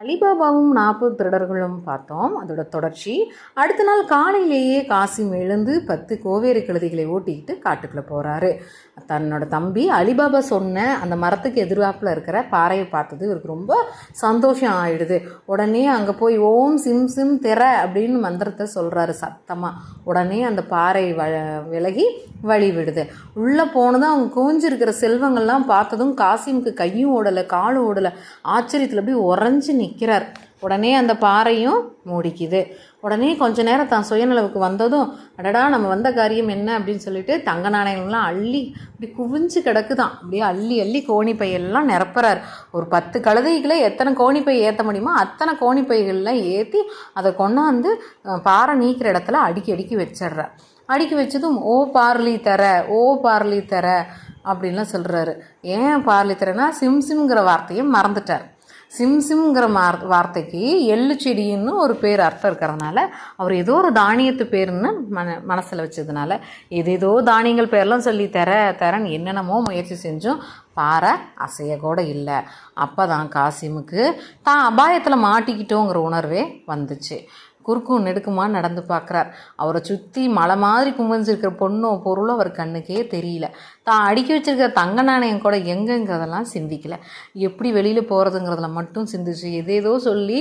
அலிபாபாவும் நாற்பது திருடர்களும் பார்த்தோம். அதோட தொடர்ச்சி. அடுத்த நாள் காலையிலேயே காசிம் எழுந்து பத்து கோவேறு கழுதிகளை ஓட்டிக்கிட்டு காட்டுக்குள்ளே போகிறாரு தன்னோட தம்பி அலிபாபா சொன்ன அந்த மரத்துக்கு எதிர்வாப்பில் இருக்கிற பாறையை பார்த்தது இவருக்கு ரொம்ப சந்தோஷம் ஆயிடுது. உடனே அங்கே போய் ஓம் சிம் சிம் திற அப்படின்னு மந்திரத்தை சொல்கிறாரு சத்தமாக உடனே அந்த பாறை வ விலகி வழி விடுது. உள்ளே போனதும் அவங்க குவிஞ்சிருக்கிற செல்வங்கள்லாம் பார்த்ததும் காசிமுக்கு கையும் ஓடலை காலும் ஓடலை. ஆச்சரியத்தில் அப்படியே உறைஞ்சி நிற்கிறார். உடனே அந்த பாறையும் மூடிக்குது. உடனே கொஞ்ச நேரம் தான் சுயநலவுக்கு வந்ததும் அடடா நம்ம வந்த காரியம் என்ன அப்படின்னு சொல்லிட்டு தங்க நாணயங்கள்லாம் அள்ளி இப்படி குவிஞ்சு கிடக்குதான். அப்படியே அள்ளி அள்ளி கோணிப்பையெல்லாம் நிரப்புறார். ஒரு பத்து கழுதைகளை எத்தனை கோணிப்பை ஏற்ற முடியுமோ அத்தனை கோணிப்பைகள்லாம் ஏற்றி அதை கொண்டாந்து பாறை நீக்கிற இடத்துல அடுக்கி அடுக்கி வச்சிடுறார். அடுக்கி வச்சதும் ஓ பார்லி தர ஓ பார்லி தர அப்படின்லாம் சொல்கிறாரு ஏன் பார்லி தரேன்னா சிம் சிம்ங்கிற வார்த்தையை மறந்துட்டார். சிம் சிம்ங்கிற மார் வார்த்தைக்கு எள்ளு செடின்னு ஒரு பேர் அர்த்தம் இருக்கிறதுனால அவர் ஏதோ ஒரு தானியத்து பேருன்னு மன மனசில் வச்சதுனால ஏதேதோ தானியங்கள் பேர்லாம் சொல்லி தர தரன்னு என்னென்னமோ முயற்சி செஞ்சும் பாறை அசைய கூட இல்லை. அப்போ தான் காசிமுக்கு தான் அபாயத்தில் மாட்டிக்கிட்டோங்கிற உணர்வே வந்துச்சு. குறுக்கும் நெடுக்குமா நடந்து பார்க்குறார். அவரை சுற்றி மலை மாதிரி குமிஞ்சிருக்கிற பொண்ணோ பொருளோ அவர் கண்ணுக்கே தெரியல. தான் அடுக்கி வச்சிருக்கிற தங்க நாணயம் கூட எங்கங்கிறதெல்லாம் சிந்திக்கல. எப்படி வெளியில் போகிறதுங்கிறதுல மட்டும் சிந்திச்சு எதேதோ சொல்லி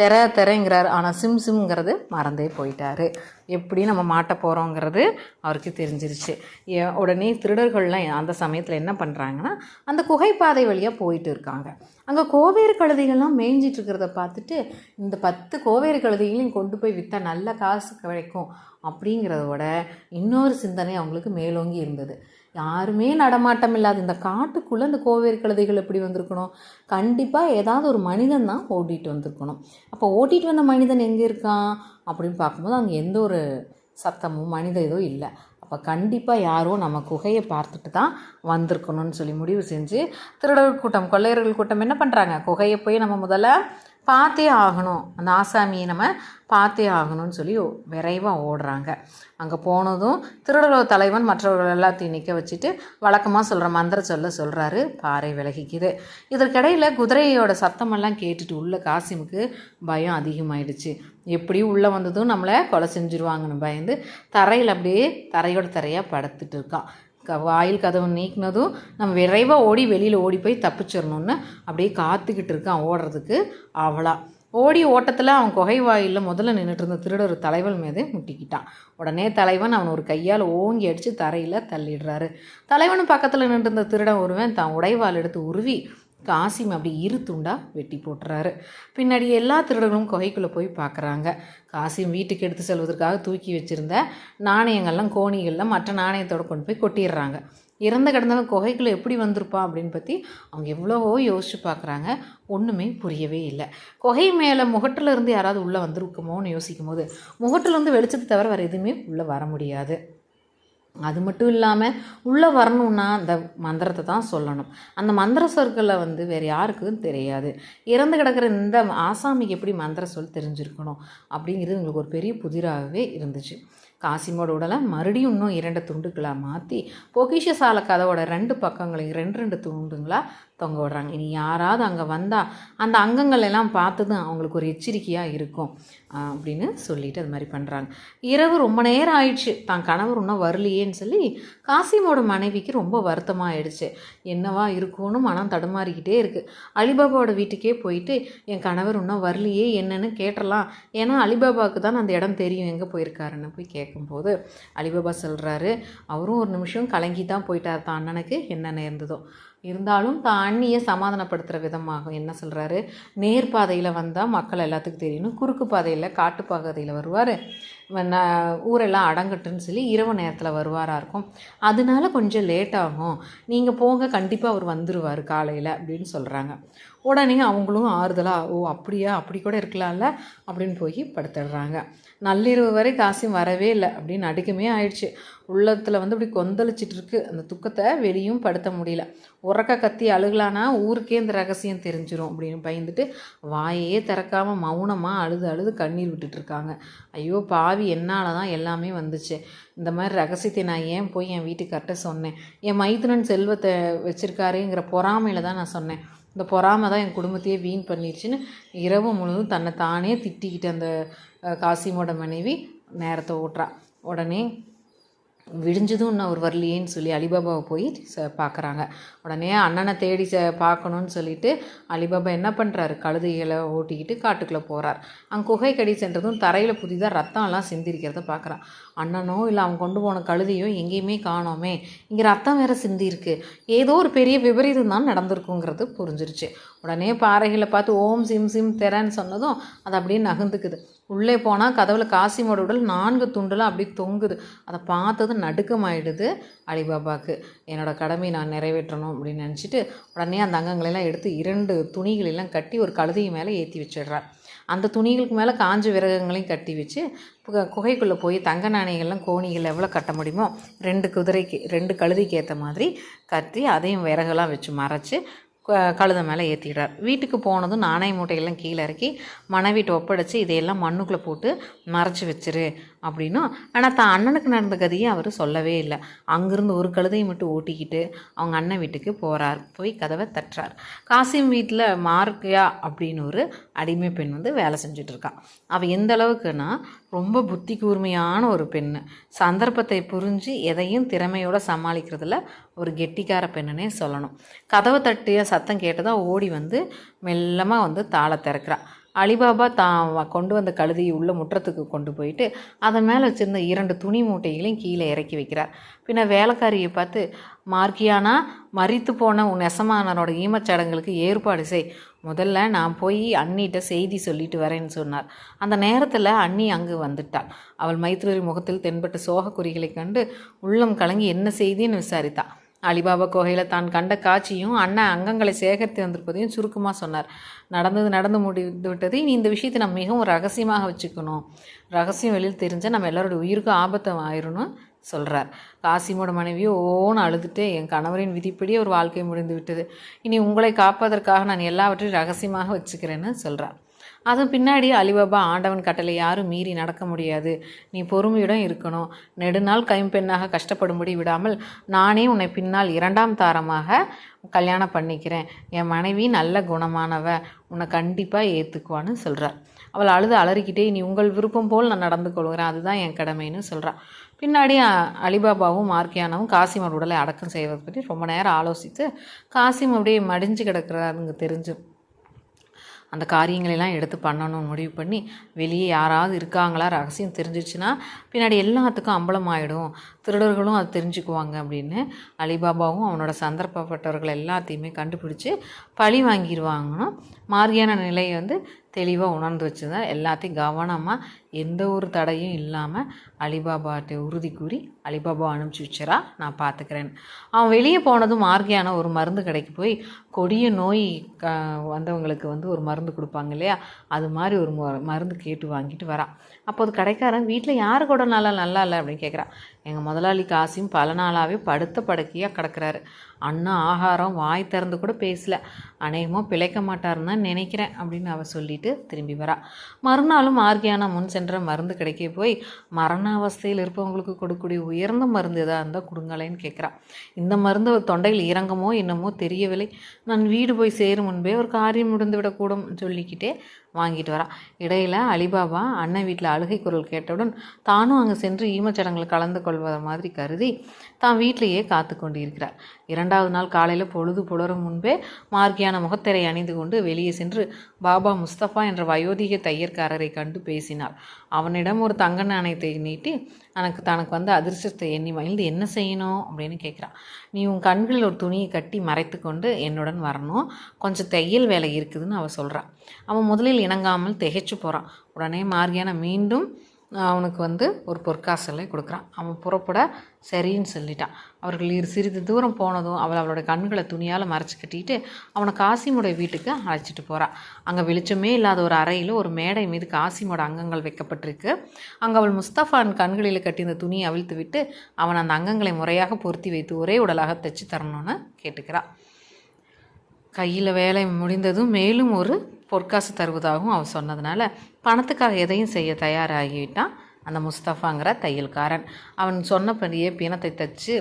தெர தெரங்கிறார். ஆனால் சிம் சிம்ங்கிறது மறந்தே போயிட்டாரு. எப்படி நம்ம மாட்ட போகிறோங்கிறது அவருக்கு தெரிஞ்சிருச்சு. ஏ- உடனே திருடர்கள்லாம் அந்த சமயத்தில் என்ன பண்ணுறாங்கன்னா அந்த குகைப்பாதை வழியாக போயிட்டு இருக்காங்க. அங்கே கோவேறு கழுதைகள்லாம் மேய்ஞ்சிட்டு இருக்கிறத பார்த்துட்டு இந்த பத்து கோவேறு கழுதைகளையும் கொண்டு போய் விற்றா நல்ல காசு கிடைக்கும் அப்படிங்கிறதோட இன்னொரு சிந்தனை அவங்களுக்கு மேலோங்கி இருந்தது. யாருமே நடமாட்டம் இல்லாத இந்த காட்டுக்குள்ளே இந்த கோவேறு கழுதைகள் எப்படி வந்திருக்கணும்? கண்டிப்பாக ஏதாவது ஒரு மனிதன் தான் ஓட்டிகிட்டு வந்திருக்கணும். அப்போ ஓட்டிகிட்டு வந்த மனிதன் எங்கே இருக்கான்? அப்படின்னு பார்க்கும்போது அங்கே எந்த ஒரு சத்தமும் மனித இதோ இல்லை. அப்போ கண்டிப்பாக யாரோ நம்ம குகையை பார்த்துட்டு தான் வந்திருக்கணும்னு சொல்லி முடிவு செஞ்சு திருடர்கள் கூட்டம் கொள்ளையர்கள் கூட்டம் என்ன பண்ணுறாங்க குகையை போய் நம்ம முதல்ல பார்த்தே ஆகணும். அந்த ஆசாமியை நம்ம பார்த்தே ஆகணும்னு சொல்லி விரைவாக ஓடுறாங்க. அங்கே போனதும் திருடர்கள் தலைவன் மற்றவர்கள் எல்லாத்தையும் நிற்க வச்சுட்டு வழக்கமாக சொல்கிற மந்திர சொல்ல சொல்கிறாரு பாறை விலகிக்குது. இதற்கிடையில் குதிரையோட சத்தமெல்லாம் கேட்டுட்டு உள்ள காசிமுக்கு பயம் அதிகமாயிடுச்சு. எப்படியும் உள்ளே வந்ததும் நம்மளை கொலை செஞ்சுருவாங்கன்னு பயந்து தரையில் அப்படியே தரையோட தரையாக படுத்துட்டு இருக்கான் வாயில் கதவு நீக்கினதும் நம்ம விரைவாக ஓடி வெளியில் ஓடி போய் தப்பிச்சிடணுன்னு அப்படியே காத்துக்கிட்டு இருக்கான் ஓடுறதுக்கு அவளா. ஓடி ஓட்டத்தில் அவன் குகை வாயிலில் முதல்ல நின்றுட்டு இருந்த திருடர் தலைவன் மீது முட்டிக்கிட்டான். உடனே தலைவன் அவன் ஒரு கையால் ஓங்கி அடித்து தரையில் தள்ளிடுறாரு. தலைவனும் பக்கத்தில் நின்று இருந்த திருடன் ஒருவன் தான் உடைவால் எடுத்து உருவி காசிம் அப்படி இரு துண்டாக வெட்டி போட்டுறாரு. பின்னாடி எல்லா திருடர்களும் குகைக்குள்ளே போய் பார்க்குறாங்க காசிம் வீட்டுக்கு எடுத்து செல்வதற்காக தூக்கி வச்சுருந்த நாணயங்கள்லாம் கோணிகள்லாம் மற்ற நாணயத்தோடு கொண்டு போய் கொட்டிடுறாங்க. இறந்த கிடந்தவன் குகைக்குள்ளே எப்படி வந்திருப்பா அப்படின்னு பற்றி அவங்க எவ்வளவோ யோசிச்சு பார்க்குறாங்க ஒன்றுமே புரியவே இல்லை. குகை மேலே முகட்டில் இருந்து யாராவது உள்ளே வந்திருக்குமோன்னு யோசிக்கும் போது முகட்டிலேருந்து வெளிச்சத்தை தவிர வேறு எதுவுமே உள்ளே வர முடியாது. அது மட்டும் இல்லாமல் உள்ளே வரணும்னா அந்த மந்திரத்தை தான் சொல்லணும். அந்த மந்திர சொற்களை வந்து வேறு யாருக்கும் தெரியாது. இறந்து கிடக்கிற இந்த ஆசாமிக்கு எப்படி மந்திர சொல் தெரிஞ்சிருக்கணும் அப்படிங்கிறது எங்களுக்கு ஒரு பெரிய புதிராகவே இருந்துச்சு. காசிமோட உடலை மறுபடியும் இன்னும் இரண்டு துண்டுகளாக மாற்றி பொக்கிஷசால கதவோட ரெண்டு பக்கங்களையும் ரெண்டு ரெண்டு துண்டுங்களாக தொங்க விடுறாங்க. இனி யாராவது அங்கே வந்தால் அந்த அங்கங்கள் எல்லாம் பார்த்ததும் அவங்களுக்கு ஒரு எச்சரிக்கையாக இருக்கும். அப்படின்னு சொல்லிட்டு அது மாதிரி பண்ணுறாங்க இரவு ரொம்ப நேரம் ஆயிடுச்சு. தான் கணவர் இன்னும் வரலையேன்னு சொல்லி காசிமோட மனைவிக்கு ரொம்ப வருத்தமாக ஆயிடுச்சு. என்னவா இருக்கும்னு மனம் தடுமாறிக்கிட்டே இருக்குது அலிபாபாவோட வீட்டுக்கே போயிட்டு என் கணவர் இன்னும் வரலையே என்னன்னு கேட்டலாம் ஏன்னா அலிபாபாவுக்கு தான் அந்த இடம் தெரியும். எங்கே போயிருக்காருன்னு. போய் கேட்கும்போது அலிபாபா சொல்கிறாரு அவரும் ஒரு நிமிஷம் கலங்கி தான் போயிட்டார். தான் அண்ணனுக்கு என்ன நேர்ந்ததோ இருந்தாலும் தான் அண்ணியை சமாதானப்படுத்துகிற விதமாக என்ன சொல்கிறாரு நேர்பாதையில் வந்தால் மக்கள் எல்லாத்துக்கும் தெரியணும் குறுக்கு பாதையில் காட்டு பாதையில் வருவார். ஊரெல்லாம் அடங்கட்டுன்னு சொல்லி இரவு நேரத்தில் வருவாராக இருக்கும். அதனால கொஞ்சம் லேட் ஆகும். நீங்கள் போங்க கண்டிப்பாக அவர் வந்துடுவார் காலையில் அப்படின்னு சொல்கிறாங்க உடனே அவங்களும் ஆறுதலாக ஓ அப்படியா? அப்படி கூட இருக்கலாம்ல? அப்படின்னு போய் படுத்துடுறாங்க. நள்ளிரவு வரை காசிம் வரவே இல்லை அப்படின்னு அடுக்கமே ஆயிடுச்சு. உள்ளத்தில் வந்து இப்படி கொந்தளிச்சிட்டு இருக்கு. அந்த துக்கத்தை வெளியும் படுத்த முடியல. உறக்க கத்தி அழுகலானா ஊருக்கே இந்த ரகசியம் தெரிஞ்சிடும் அப்படின்னு பயந்துட்டு வாயே திறக்காமல் மௌனமாக அழுது அழுது கண்ணீர் விட்டுட்டு இருக்காங்க. ஐயோ பாவி. என்னால் தான் எல்லாமே வந்துச்சு. இந்த மாதிரி ரகசியத்தை நான் ஏன் போய் என் வீட்டுக்கார்ட்ட சொன்னேன்? என் மைத்துனன் செல்வத்தை வச்சிருக்காருங்கிற பொறாமையில் தான் நான் சொன்னேன். இந்த பொறாமை தான் என் குடும்பத்தையே வீண் பண்ணிடுச்சுன்னு இரவு முழுவதும் தன்னை தானே திட்டிக்கிட்டு அந்த காசிமோட மனைவி நேரத்தை ஓட்டுறா. உடனே விடிஞ்சதும் இன்னும் அவர் வரலையேன்னு சொல்லி அலிபாபாவை போய் ச பார்க்குறாங்க. உடனே அண்ணனை தேடி ச பார்க்கணுன்னு சொல்லிட்டு அலிபாபா என்ன பண்ணுறாரு கழுதைகளை ஓட்டிக்கிட்டு காட்டுக்குள்ளே போகிறார் அங்கே குகை கடி சென்றதும் தரையில் புதிதாக ரத்தம்லாம் சிந்திருக்கிறத பார்க்குறான். அண்ணனோ இல்லை அவன் கொண்டு போன கழுதையோ எங்கேயுமே காணோமே. இங்கே ரத்தம் வேற சிந்திருக்கு ஏதோ ஒரு பெரிய விபரீதம் தான் நடந்திருக்குங்கிறது புரிஞ்சிருச்சு. உடனே பாறைகளை பார்த்து ஓம் சிம் சிம் தெரன்னு சொன்னதும் அது அப்படியே நகர்ந்துக்குது. உள்ளே போனால் கதவுல காசிமோட உடல் நான்கு துண்டுலாம் அப்படி தொங்குது. அதை பார்த்தது நடுக்கமாயிடுது அலிபாபாவுக்கு என்னோட கடமையை நான் நிறைவேற்றணும் அப்படின்னு நினச்சிட்டு உடனே அந்த அங்கங்களெல்லாம் எடுத்து இரண்டு துணிகளெல்லாம் கட்டி ஒரு கழுதையை மேலே ஏற்றி வச்சிடுறார். அந்த துணிகளுக்கு மேலே காஞ்ச விறகங்களையும் கட்டி வச்சு குகைக்குள்ளே போய் தங்க நாணயங்கள்லாம் கோணிகள் எவ்வளோ கட்ட முடியுமோ ரெண்டு குதிரைக்கு ரெண்டு கழுதிக்கு ஏற்ற மாதிரி கட்டி அதையும் விறகெல்லாம் வச்சு மறைச்சி கழுத மேலே ஏற்றிடுறார் வீட்டுக்கு போனதும் நாணய மூட்டையெல்லாம் கீழே இறக்கி மனைவிட்டு ஒப்படைச்சி இதையெல்லாம் மண்ணுக்குள்ளே போட்டு மறைச்சி வச்சிரு. அப்படின்னும் ஆனால் தான் அண்ணனுக்கு நடந்த கதையை அவர் சொல்லவே இல்லை. அங்கேருந்து ஒரு கழுதையை மட்டும் ஓட்டிக்கிட்டு அவங்க அண்ணன் வீட்டுக்கு போகிறார் போய் கதவை தட்டுறார். காசிம் வீட்டில் மார்க்கியா அப்படின்னு ஒரு அடிமை பெண் வந்து வேலை செஞ்சுட்டு அவள் எந்த அளவுக்குன்னா ரொம்ப புத்தி கூர்மையான ஒரு பெண் சந்தர்ப்பத்தை புரிஞ்சு எதையும் திறமையோடு சமாளிக்கிறதுல ஒரு கெட்டிக்கார பெண்ணுனே சொல்லணும். கதவை தட்டிய சத்தம் கேட்டதாக ஓடி வந்து மெல்லமாக வந்து தாளை திறக்கிறாள் அலிபாபா தான் வ- கொண்டு வந்த கழுதையை உள்ள முற்றத்துக்கு கொண்டு போயிட்டு அதன் மேலே வச்சுருந்த இரண்டு துணி மூட்டைகளையும் கீழே இறக்கி வைக்கிறார். பின்ன வேலைக்காரியை பார்த்து மார்க்கியானா மறித்து போன உன் நெசமானனோட ஈமச்சடங்களுக்கு ஏற்பாடு செய். முதல்ல நான் போய் அண்ணிட்ட செய்தி சொல்லிட்டு வரேன்னு சொன்னார். அந்த நேரத்தில் அண்ணி அங்கு வந்துட்டாள். அவள் மைத்ரேரி முகத்தில் தென்பட்ட சோக குறிகளை கண்டு உள்ளம் கலங்கி என்ன செய்தின்னு விசாரித்தாள் அலிபாபா குகையில் தான் கண்ட காட்சியும் அண்ணன் அங்கங்களை சேகரித்து வந்திருப்பதையும் சுருக்கமாக சொன்னார். நடந்தது நடந்து முடிந்து விட்டது. இனி இந்த விஷயத்தை நம்ம மிகவும் ரகசியமாக வச்சுக்கணும். ரகசியம் வெளியில் தெரிஞ்சால் நம்ம எல்லாரோட உயிருக்கும் ஆபத்தம் ஆயிரும்னு சொல்கிறார் காசிமோட மனைவியோ ஓன்னு அழுதுட்டு என் கணவரின் விதிப்படி ஒரு வாழ்க்கை முடிந்து விட்டது. இனி உங்களை காப்பதற்காக நான் எல்லாவற்றையும் ரகசியமாக வச்சுக்கிறேன்னு சொல்கிறார் அதுவும் பின்னாடி அலிபாபா ஆண்டவன் கட்டளை யாரும் மீறி நடக்க முடியாது. நீ பொறுமையுடன் இருக்கணும். நெடுநாள் கைம்பெண்ணாக கஷ்டப்படும்படி விடாமல் நானே உன்னை பின்னால் இரண்டாம் தாரமாக கல்யாணம் பண்ணிக்கிறேன். என் மனைவி நல்ல குணமானவ. உன்னை கண்டிப்பாக ஏற்றுக்குவான்னு சொல்கிறார் அவள் அழுது அலறிக்கிட்டே நீ உங்கள் விருப்பம் போல் நான் நடந்து கொள்கிறேன். அதுதான் என் கடமைன்னு சொல்கிறாள் பின்னாடி அலிபாபாவும் மார்க்கியானாவும் காசிமர் உடலை அடக்கம் செய்வதை பற்றி ரொம்ப நேரம் ஆலோசித்து காசிம் அப்படியே மடிஞ்சு கிடக்கிறாருங்க தெரிஞ்சு அந்த காரியங்களெல்லாம் எடுத்து பண்ணணும்னு முடிவு பண்ணி வெளியே யாராவது இருக்காங்களா ரகசியம் தெரிஞ்சிச்சுன்னா பின்னாடி எல்லாத்துக்கும் அம்பலம் ஆகிடும் திருடர்களும் அது தெரிஞ்சுக்குவாங்க அப்படின்னு அலிபாபாவும் அவனோட சந்தர்ப்பப்பட்டவர்கள் எல்லாத்தையுமே கண்டுபிடிச்சி பழி வாங்கிடுவாங்கன்னு மாரியான நிலையை வந்து தெளிவாக உணர்ந்து வச்சுதான் எல்லாத்தையும் கவனமாக எந்த ஒரு தடையும் இல்லாமல் அலிபாபாட்ட உறுதி கூறி அலிபாபா அனுப்பிச்சி வச்சுறா நான் பார்த்துக்கிறேன் அவன் வெளியே போனதும் மார்கியான ஒரு மருந்து கடைக்கு போய் கொடிய நோய் க வந்தவங்களுக்கு வந்து ஒரு மருந்து கொடுப்பாங்க இல்லையா? அது மாதிரி ஒரு மருந்து கேட்டு வாங்கிட்டு வரான் அப்போது கடைக்காரன் வீட்டில் யாரு கூட நல்லா நல்லா இல்லை? அப்படின்னு கேட்குறான் எங்கள் முதலாளி காசியும் பல நாளாகவே படுத்த படுக்கையாக கிடக்குறாரு. அண்ணா ஆகாரம் வாய் திறந்து கூட பேசல. அநேகமாக பிழைக்க மாட்டாருன்னு தான் நினைக்கிறேன் அப்படின்னு அவள் சொல்லிட்டு திரும்பி வரா. மறுநாளும் ஆர்கியானா முன் சென்ற மருந்து கிடைக்க போய் மரண அவஸ்தையில் இருப்பவங்களுக்கு கொடுக்கக்கூடிய உயர்ந்த மருந்து எதாக இருந்தால் கொடுங்களேன்னு கேட்குறா இந்த மருந்து தொண்டையில் இறங்குமோ என்னமோ தெரியவில்லை. நான் வீடு போய் சேரும் முன்பே ஒரு காரியம் முடிந்து விடக்கூடும் சொல்லிக்கிட்டே வாங்கிட்டு வரா. இடையில் அலிபாபா அண்ணன் வீட்டில் அழுகை குரல் கேட்டவுடன் தானும் அங்கே சென்று ஈமச்சடங்கில் கலந்து கொள்வதை மாதிரி கருதி தான் வீட்டிலேயே காத்து கொண்டிருக்கிறார். இரண்டாவது நாள் காலையில் பொழுது புலரும் முன்பே மார்கியான முகத்திரை அணிந்து கொண்டு வெளியே சென்று பாபா முஸ்தபா என்ற வயோதிக தையற்காரரை கண்டு பேசினார் அவனிடம் ஒரு தங்க நாணயத்தை நீட்டி எனக்கு தனக்கு வந்து அதிர்ஷ்டத்தை எண்ணி மகிழ்ந்து என்ன செய்யணும்? அப்படின்னு கேட்குறான். நீ உன் கண்களில் ஒரு துணியை கட்டி மறைத்து கொண்டு என்னுடன் வரணும். கொஞ்சம் தையல் வேலை இருக்குதுன்னு அவள் சொல்கிறான் அவன் முதலில் இணங்காமல் திகைச்சு போகிறான் உடனே மார்கியான மீண்டும் அவனுக்கு வந்து ஒரு பொற்காசலை கொடுக்குறான். அவன் புறப்பட சரின்னு சொல்லிட்டான். அவர்கள் இரு சிறிது தூரம் போனதும் அவள் அவளோட கண்களை துணியால் மறைச்சு கட்டிட்டு அவனை காசிமுடைய வீட்டுக்கு அழைச்சிட்டு போகிறான் அங்கே வெளிச்சமே இல்லாத ஒரு அறையில் ஒரு மேடை மீது காசிமோட அங்கங்கள் வைக்கப்பட்டிருக்கு. அங்கே அவள் முஸ்தஃபான் கண்களில் கட்டியிருந்த துணியை அவிழ்த்து விட்டு அவன் அந்த அங்கங்களை முறையாக பொருத்தி வைத்து ஒரே உடலாக தைச்சு தரணும்னு கேட்டுக்கிறான் கையில் வேலை முடிந்ததும் மேலும் ஒரு பொற்காசு தருவதாகவும் அவள் சொன்னதுனால பணத்துக்காக எதையும் செய்ய தயாராகிவிட்டான் அந்த முஸ்தஃபாங்கிற தையல்காரன். அவன் சொன்னபடியே பிணத்தை தச்சு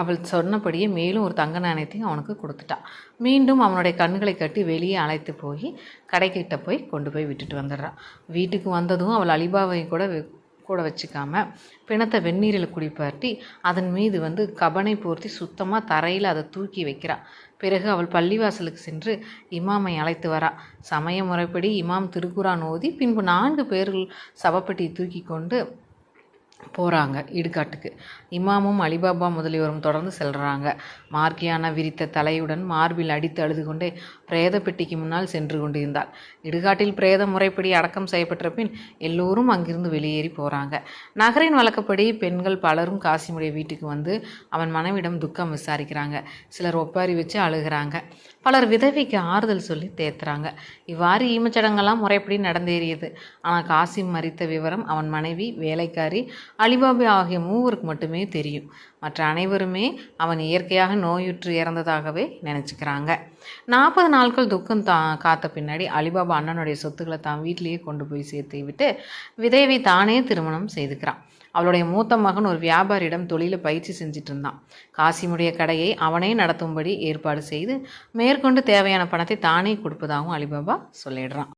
அவள் சொன்னபடியே மேலும் ஒரு தங்க நாணயத்தையும் அவனுக்கு கொடுத்துட்டான் மீண்டும் அவனுடைய கண்களை கட்டி வெளியே அழைத்து போய் கடைக்கிட்ட போய் கொண்டு போய் விட்டுட்டு வந்துடுறான் வீட்டுக்கு வந்ததும் அவள் அலிபாவையும் கூட கூட வச்சுக்காம பிணத்தை வெந்நீரில் குடிப்பாட்டி அதன் மீது வந்து கபனை போர்த்தி சுத்தமாக தரையில் அதை தூக்கி வைக்கிறா. பிறகு அவள் பள்ளிவாசலுக்கு சென்று இமாமை அழைத்து வரா. சமய முறைப்படி இமாம் திருக்குறான் ஓதி பின்பு நான்கு பேர்கள் சவப்பெட்டியை தூக்கி கொண்டு போகிறாங்க இடுகாட்டுக்கு. இமாமும் அலிபாபா முதலியோரும் தொடர்ந்து செல்கிறாங்க மார்க்கியான விரித்த தலையுடன் மார்பில் அடித்து அழுது கொண்டே பிரேத பெட்டிக்கு முன்னால் சென்று கொண்டிருந்தாள். இடுகாட்டில் பிரேத முறைப்படி அடக்கம் செய்யப்பட்ட பின் எல்லோரும் அங்கிருந்து வெளியேறி போகிறாங்க நகரின் வழக்கப்படி பெண்கள் பலரும் காசிமுடைய வீட்டுக்கு வந்து அவன் மனைவிடம் துக்கம் விசாரிக்கிறாங்க. சிலர் ஒப்பாரி வச்சு அழுகிறாங்க. பலர் விதவிக்கு ஆறுதல் சொல்லி தேத்துறாங்க. இவ்வாறு ஈமச்சடங்கெல்லாம் முறைப்படி நடந்தேறியது. ஆனால் காசிம் மறித்த விவரம் அவன் மனைவி வேலைக்காரி அலிபாபா ஆகிய மூவருக்கு மட்டுமே தெரியும். மற்ற அனைவருமே அவன் இயற்கையாக நோயுற்று இறந்ததாகவே நினச்சிக்கிறாங்க. நாற்பது நாட்கள் துக்கம் தா காத்த பின்னாடி அலிபாபா அண்ணனுடைய சொத்துக்களை தான் வீட்டிலேயே கொண்டு போய் சேர்த்து விட்டு விதவை தானே திருமணம் செய்துக்கிறான். அவளுடைய மூத்த மகன் ஒரு வியாபாரியிடம் தொழிலை பயிற்சி செஞ்சிட்டு இருந்தான். காசிமுடைய கடையை அவனே நடத்தும்படி ஏற்பாடு செய்து மேற்கொண்டு தேவையான பணத்தை தானே கொடுப்பதாகவும் அலிபாபா சொல்லிடுறான்.